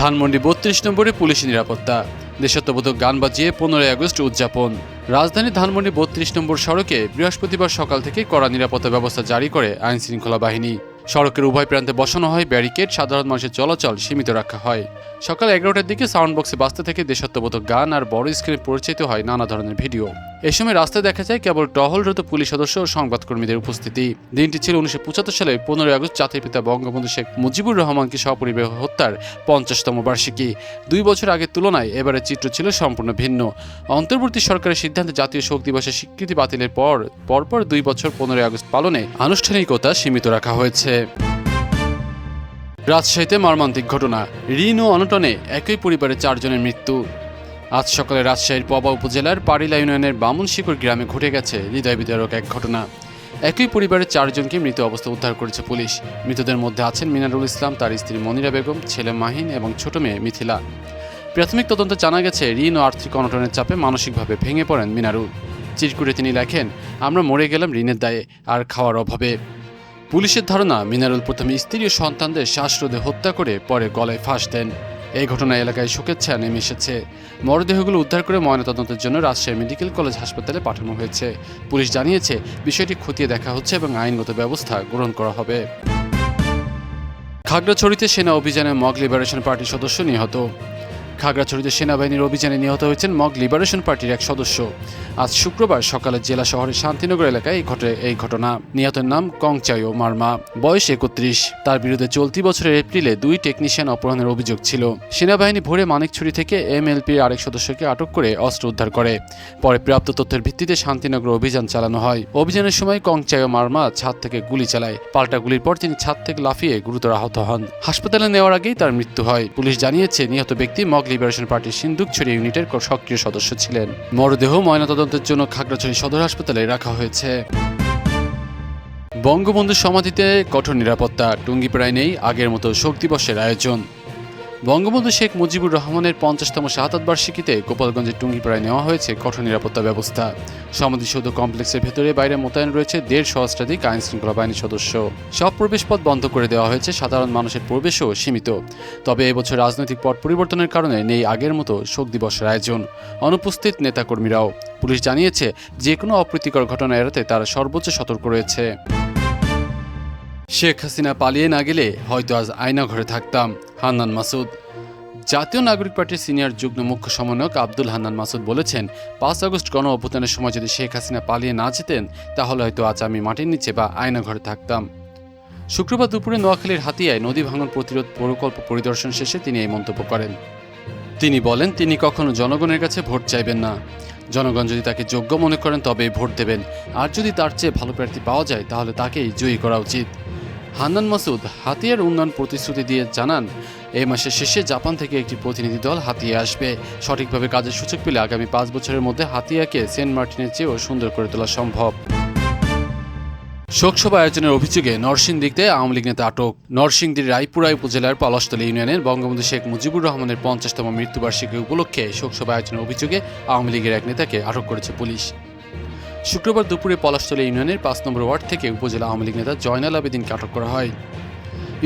ধানমন্ডি বত্রিশ নম্বরে পুলিশ নিরাপত্তা। দেশাত্মবোধক গান বাজিয়ে পনেরোই আগস্ট উদযাপন। রাজধানী ধানমন্ডি বত্রিশ নম্বর সড়কে বৃহস্পতিবার সকাল থেকে কড়া নিরাপত্তা ব্যবস্থা জারি করে আইন শৃঙ্খলা বাহিনী। সড়কের উভয় প্রান্তে বসানো হয় ব্যারিকেড, সাধারণ মানুষের চলাচল সীমিত রাখা হয়। সকাল এগারোটার দিকে সাউন্ড বক্সে বাজতে থেকে দেশাত্মবোধক গান আর বড় স্ক্রিনে পরিচিত হয় নানা ধরনের ভিডিও। এ সময় রাস্তায় দেখা যায় কেবল টহলরত পুলিশ সদস্য ও সংবাদকর্মীদের উপস্থিতি। দিনটি ছিল উনিশশো পঁচাত্তর সালে পনেরোই আগস্ট জাতির পিতা বঙ্গবন্ধু শেখ মুজিবুর রহমানকে সপরিবার হত্যার পঞ্চাশতম বার্ষিকী। দুই বছর আগের তুলনায় এবারের চিত্র ছিল সম্পূর্ণ ভিন্ন। অন্তর্বর্তী সরকারের সিদ্ধান্তে জাতীয় শোক দিবসের স্বীকৃতি বাতিলের পর, পরপর দুই বছর পনেরোই আগস্ট পালনে আনুষ্ঠানিকতা সীমিত রাখা হয়েছে। রাজশাহীতে মর্মান্তিক ঘটনা। ঋণ ও অনটনে একই পরিবারের চারজনের মৃত্যু। আজ সকালে রাজশাহীর পবা উপজেলার পারিলা ইউনিয়নের বামুনশিকর গ্রামে ঘটে গেছে হৃদয় বিদারক এক ঘটনা। একই পরিবারের চারজনকে মৃত অবস্থা উদ্ধার করেছে পুলিশ। মৃতদের মধ্যে আছেন মিনারুল ইসলাম, তার স্ত্রী মনিরা বেগম, ছেলে মাহিন এবং ছোট মেয়ে মিথিলা। প্রাথমিক তদন্তে জানা গেছে, ঋণ ও আর্থিক অনটনের চাপে মানসিকভাবে ভেঙে পড়েন মিনারুল। চিরকুটে তিনি লেখেন, আমরা মরে গেলাম ঋণের দায়ে, আর খাওয়ার অভাবে। পুলিশের ধারণা, মিনারুল প্রথমে স্ত্রী ও সন্তানদের শ্বাসরোধে হত্যা করে পরে গলায় ফাঁস দেন। এই ঘটনায় এলাকায় শোকের ছায়া নেমে এসেছে। মরদেহগুলো উদ্ধার করে ময়নাতদন্তের জন্য রাজশাহী মেডিকেল কলেজ হাসপাতালে পাঠানো হয়েছে। পুলিশ জানিয়েছে, বিষয়টি খতিয়ে দেখা হচ্ছে এবং আইনগত ব্যবস্থা গ্রহণ করা হবে। খাগড়াছড়িতে সেনা অভিযানে মগ লিবারেশন পার্টির সদস্য নিহত। খাগড়াছড়িতে সেনাবাহিনীর অভিযানে নিহত হয়েছেন মগ লিবারেশন পার্টির এক সদস্য। আজ শুক্রবার সকালে জেলা শহরের শান্তিনগর এলাকায় ঘটে এই ঘটনা। নিহতের নাম কংচায়ো মার্মা। বয়স একত্রিশ। তার বিরুদ্ধে চলতি বছরের এপ্রিলে দুই টেকনিশিয়ান অপহরণের অভিযোগ ছিল। সেনাবাহিনী ভোরে মানিকছড়ি থেকে এমএলপির আরেক সদস্যকে আটক করে অস্ত্র উদ্ধার করে। পরে প্রাপ্ত তথ্যের ভিত্তিতে শান্তিনগর অভিযান চালানো হয়। অভিযানের সময় কংচায়ো মার্মা ছাদ থেকে গুলি চালায়। পাল্টা গুলির পর তিনি ছাদ থেকে লাফিয়ে গুরুতর আহত হন। হাসপাতালে নেওয়ার আগেই তার মৃত্যু হয়। পুলিশ জানিয়েছে, নিহত ব্যক্তি মগ লিবারেশন পার্টির সিন্দুকছড়ি ইউনিটের সক্রিয় সদস্য ছিলেন। মরদেহ ময়নাতদন্তের জন্য খাগড়াছড়ি সদর হাসপাতালে রাখা হয়েছে। বঙ্গবন্ধু সমাধিতে কঠোর নিরাপত্তা টুঙ্গিপাড়ায় নেই, আগের মতো শোক আয়োজন। বঙ্গবন্ধু শেখ মুজিবুর রহমানের পঞ্চাশতম শাহাদত বার্ষিকীতে গোপালগঞ্জের টুঙ্গিপাড়ায় নেওয়া হয়েছে কঠোর নিরাপত্তা ব্যবস্থা। সমাধিসৌধ কমপ্লেক্সের ভেতরে বাইরে মোতায়েন রয়েছে দেড় সহস্রাধিক আইন শৃঙ্খলা বাহিনীর সদস্য। সব প্রবেশপথ বন্ধ করে দেওয়া হয়েছে, সাধারণ মানুষের প্রবেশও সীমিত। তবে এবছর রাজনৈতিক পট পরিবর্তনের কারণে নেই আগের মতো শোক দিবসের আয়োজন, অনুপস্থিত নেতাকর্মীরাও। পুলিশ জানিয়েছে যে কোনো অপ্রীতিকর ঘটনা এড়াতে তারা সর্বোচ্চ সতর্ক রয়েছে। শেখ হাসিনা পালিয়ে না গেলে হয়তো আজ আয়না ঘরে থাকতাম হান্নান মাসুদ। জাতীয় নাগরিক পার্টির সিনিয়র যুগ্ম মুখ্য সমন্বয়ক আব্দুল হান্নান মাসুদ বলেছেন, পাঁচ আগস্ট গণ অভ্যুত্থানের সময় যদি শেখ হাসিনা পালিয়ে না যেতেন, তাহলে হয়তো আজ আমি মাটির নিচে বা আয়না ঘরে থাকতাম। শুক্রবার দুপুরে নোয়াখালীর হাতিয়ায় নদী ভাঙন প্রতিরোধ প্রকল্প পরিদর্শন শেষে তিনি এই মন্তব্য করেন। তিনি বলেন, তিনি কখনো জনগণের কাছে ভোট চাইবেন না। জনগণ যদি তাকে যোগ্য মনে করেন, তবেই ভোট দেবেন। আর যদি তার চেয়ে ভালো প্রার্থী পাওয়া যায়, তাহলে তাকেই জয়ী করা উচিত। হান্নান মাসুদ হাতিয়ার উন্নয়ন প্রতিশ্রুতি দিয়ে জানান, এই মাসের শেষে জাপান থেকে একটি প্রতিনিধি দল হাতিয়া আসবে। সঠিকভাবে কাজের সুযোগ পেলে আগামী পাঁচ বছরের মধ্যে হাতিয়াকে সেন্ট মার্টিনের চেয়েও সুন্দর করে তোলা সম্ভব। শোকসভা আয়োজনের অভিযোগে নরসিংদীতে আওয়ামী লীগ নেতা আটক। নরসিংদীর রায়পুরা উপজেলার পলাশতলী ইউনিয়নের বঙ্গবন্ধু শেখ মুজিবুর রহমানের পঞ্চাশতম মৃত্যুবার্ষিকী উপলক্ষে শোকসভা আয়োজনের অভিযোগে আওয়ামী লীগের এক নেতাকে আটক করেছে পুলিশ। শুক্রবার দুপুরে পলাশতলী ইউনিয়নের পাঁচ নম্বর ওয়ার্ড থেকে উপজেলা আওয়ামী লীগ নেতা জয়নাল আবেদিনকে আটক করা হয়।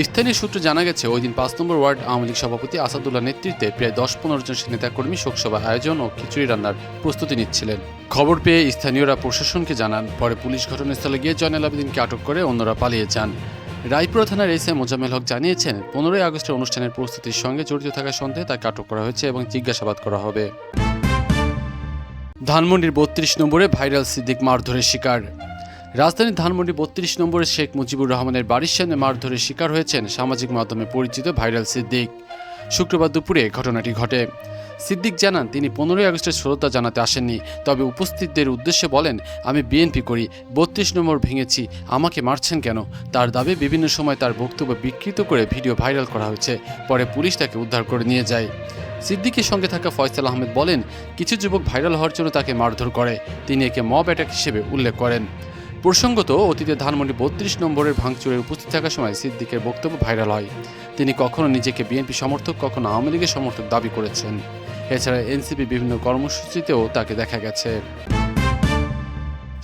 স্থানীয় সূত্রে জানা গেছে, ওই দিন পাঁচ নম্বর ওয়ার্ড আওয়ামী লীগ সভাপতি আসাদুল্লাহ নেতৃত্বে প্রায় দশ পনেরো জন নেতাকর্মী শোকসভা আয়োজন ও খিচুড়ি রান্নার প্রস্তুতি নিচ্ছিলেন। খবর পেয়ে স্থানীয়রা প্রশাসনকে জানান, পরে পুলিশ ঘটনাস্থলে গিয়ে জয়নাল আবেদিনকে আটক করে অন্যরা পালিয়ে যান। রায়পুরা থানার এস এ মোজামেল হক জানিয়েছেন, পনেরোই আগস্টের অনুষ্ঠানের প্রস্তুতির সঙ্গে জড়িত থাকার সন্দেহে তাকে আটক করা হয়েছে এবং জিজ্ঞাসাবাদ করা হবে। ধানমন্ডির বত্রিশ নম্বরে ভাইরাল সিদ্দিক মারধরের শিকার। রাজধানীর ধানমন্ডি বত্রিশ নম্বরে শেখ মুজিবুর রহমানের বাড়ির সামনে মারধরের শিকার হয়েছেন সামাজিক মাধ্যমে পরিচিত ভাইরাল সিদ্দিক। শুক্রবার দুপুরে ঘটনাটি ঘটে। সিদ্দিক জানান, তিনি পনেরোই আগস্টের শ্রদ্ধা জানাতে আসেননি। তবে উপস্থিতদের উদ্দেশ্যে বলেন, আমি বিএনপি করি, বত্রিশ নম্বর ভেঙেছি, আমাকে মারছেন কেন? তার দাবি, বিভিন্ন সময় তার বক্তব্য বিকৃত করে ভিডিও ভাইরাল করা হয়েছে। পরে পুলিশ তাকে উদ্ধার করে নিয়ে যায়। সিদ্দিকের সঙ্গে থাকা ফয়সাল আহমেদ বলেন, কিছু যুবক ভাইরাল হওয়ার জন্য তাকে মারধর করে। তিনি একে মব অ্যাটাক হিসেবে উল্লেখ করেন। প্রসঙ্গত অতীতে ধানমন্ডি বত্রিশ নম্বরের ভাঙচুরে উপস্থিত থাকার সময় সিদ্দিকের বক্তব্য ভাইরাল হয়। তিনি কখনো নিজেকে বিএনপি সমর্থক, কখনো আওয়ামী লীগের সমর্থক দাবি করেছেন। এছাড়া এনসিপি বিভিন্ন কর্মসূচিতেও তাকে দেখা গেছে।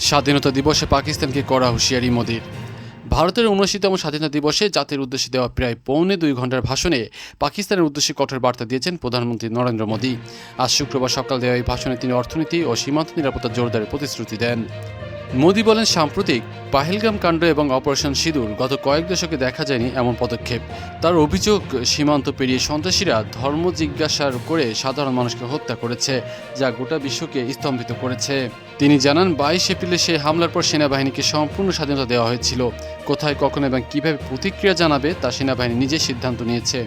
স্বাধীনতা দিবসে পাকিস্তানকে করা হুঁশিয়ারি মোদির। ভারতের উনআশিতম স্বাধীনতা দিবসে জাতির উদ্দেশ্যে দেওয়া প্রায় পৌনে দুই ঘণ্টার ভাষণে পাকিস্তানের উদ্দেশ্যে কঠোর বার্তা দিয়েছেন প্রধানমন্ত্রী নরেন্দ্র মোদী। আজ শুক্রবার সকাল দেওয়া এই ভাষণে তিনি অর্থনীতি ও সীমান্ত নিরাপত্তা জোরদারের প্রতিশ্রুতি দেন। মোদী বলেন, সাম্প্রতিক পাহেলগাম কাণ্ড এবং অপারেশন সিঁদুর গত কয়েক দশকে দেখা যায়নি এমন পদক্ষেপ। তার অভিযোগ, সীমান্ত পেরিয়ে সন্ত্রাসীরা ধর্ম জিজ্ঞাসা করে সাধারণ মানুষকে হত্যা করেছে, যা গোটা বিশ্বকে স্তম্ভিত করেছে। তিনি জানান, বাইশ এপ্রিলে সেই হামলার পর সেনাবাহিনীকে সম্পূর্ণ স্বাধীনতা দেওয়া হয়েছিল। কোথায়, কখন এবং কীভাবে প্রতিক্রিয়া জানাবে, তা সেনাবাহিনী নিজে সিদ্ধান্ত নিয়েছে।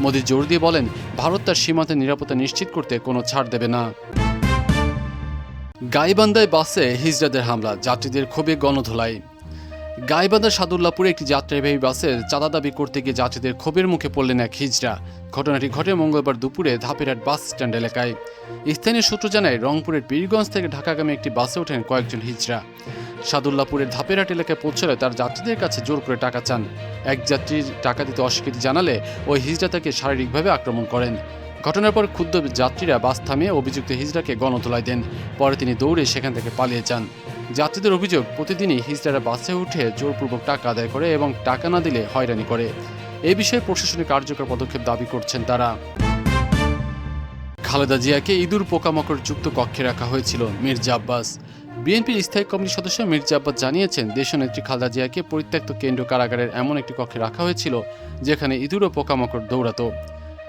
মোদী জোর দিয়ে বলেন, ভারত তার সীমান্তের নিরাপত্তা নিশ্চিত করতে কোনো ছাড় দেবে না। গাইবান্ধায় বাসে হিজড়াদের হামলা, যাত্রীদের ক্ষোভে গণধোলাই। গাইবান্ধার সাদুল্লাপুরে একটি যাত্রীবাহী বাসের চাঁদা দাবি করতে গিয়ে যাত্রীদের ক্ষোভের মুখে পড়লেন এক হিজড়া ঘটনাটি ঘটে মঙ্গলবার দুপুরে ধাপেরহাট বাস স্ট্যান্ড এলাকায়। স্থানীয় সূত্র জানায়, রংপুরের পীরগঞ্জ থেকে ঢাকাগামী একটি বাসে ওঠেন কয়েকজন হিজড়া সাদুল্লাপুরের ধাপেরহাট এলাকায় পৌঁছলে তার যাত্রীদের কাছে জোর করে টাকা চান। এক যাত্রীর টাকা দিতে অস্বীকৃতি জানালে ওই হিজড়া তাকে শারীরিকভাবে আক্রমণ করেন। ঘটনার পর ক্ষুব্ধ যাত্রীরা বাস থামিয়ে অভিযুক্ত হিজড়াকে গণতোলায় দেন। পরে তিনি দৌড়ে সেখান থেকে পালিয়ে যান। যাত্রীদের অভিযোগ, প্রতিদিনই হিজড়ারা বাসে উঠে জোরপূর্বক টাকা আদায় করে এবং টাকা না দিলে হয়রানি করে। এ বিষয়ে প্রশাসনিক কার্যকর পদক্ষেপ দাবি করছেন তারা। খালেদা জিয়াকে ইঁদুর পোকামাকড় যুক্ত কক্ষে রাখা হয়েছিল মির্জা আব্বাস। বিএনপির স্থায়ী কমিটির সদস্য মির্জা আব্বাস জানিয়েছেন, দেশনেত্রী খালেদা জিয়াকে পরিত্যক্ত কেন্দ্র কারাগারের এমন একটি কক্ষে রাখা হয়েছিল, যেখানে ইঁদুর ও পোকামাকড় দৌড়াতো।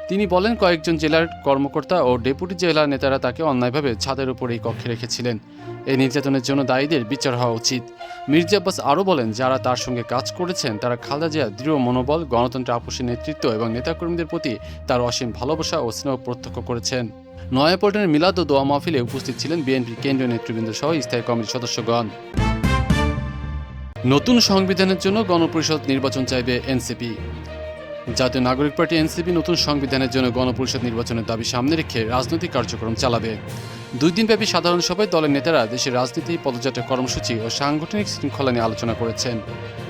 তিনি বলেন, কয়েকজন জেলার কর্মকর্তা ও ডেপুটি জেলা নেতারা তাকে অন্যায়ভাবে ছাদের উপর এই কক্ষে রেখেছিলেন। এই নির্যাতনের জন্য দায়ীদের বিচার হওয়া উচিত। মির্জা আব্বাস আরও বলেন, যারা তার সঙ্গে কাজ করেছেন, তারা খালদা জিয়া দৃঢ় মনোবল গণতন্ত্র আপোষের নেতৃত্ব এবং নেতাকর্মীদের প্রতি তার অসীম ভালোবাসা ও স্নেহ প্রত্যক্ষ করেছেন। নয়াপল্টনের মিলাদ ও দোয়া মাহফিলে উপস্থিত ছিলেন বিএনপির কেন্দ্রীয় নেতৃবৃন্দ সহ স্থায়ী কমিটির সদস্যগণ। নতুন সংবিধানের জন্য গণপরিষদ নির্বাচন চাইবে এনসিপি। জাতীয় নাগরিক পার্টি এনসিপি নতুন সংবিধানের জন্য গণপরিষদ নির্বাচনের দাবি সামনে রেখে রাজনৈতিক কার্যক্রম চালাবে। দুই দিনব্যাপী সাধারণ সভায় দলের নেতারা দেশের রাজনীতি, পদযাত্রা, কর্মসূচি ও সাংগঠনিক শৃঙ্খলা নিয়ে আলোচনা করেছেন।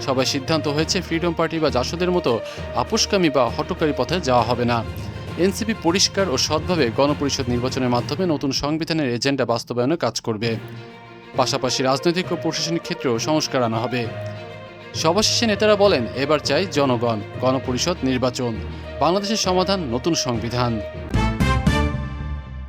সবাই সিদ্ধান্ত হয়েছে, ফ্রিডম পার্টি বা জাসদের মতো আপোষকামী বা হটকারী পথে যাওয়া হবে না। এনসিপি পরিষ্কার ও সৎভাবে গণপরিষদ নির্বাচনের মাধ্যমে নতুন সংবিধানের এজেন্ডা বাস্তবায়নে কাজ করবে। পাশাপাশি রাজনৈতিক ও প্রশাসনিক ক্ষেত্রেও সংস্কার আনা হবে। সভা শেষে নেতারা বলেন এবার চাই জনগণ গণপরিষদ নির্বাচন। বাংলাদেশের সমাধান নতুন সংবিধান।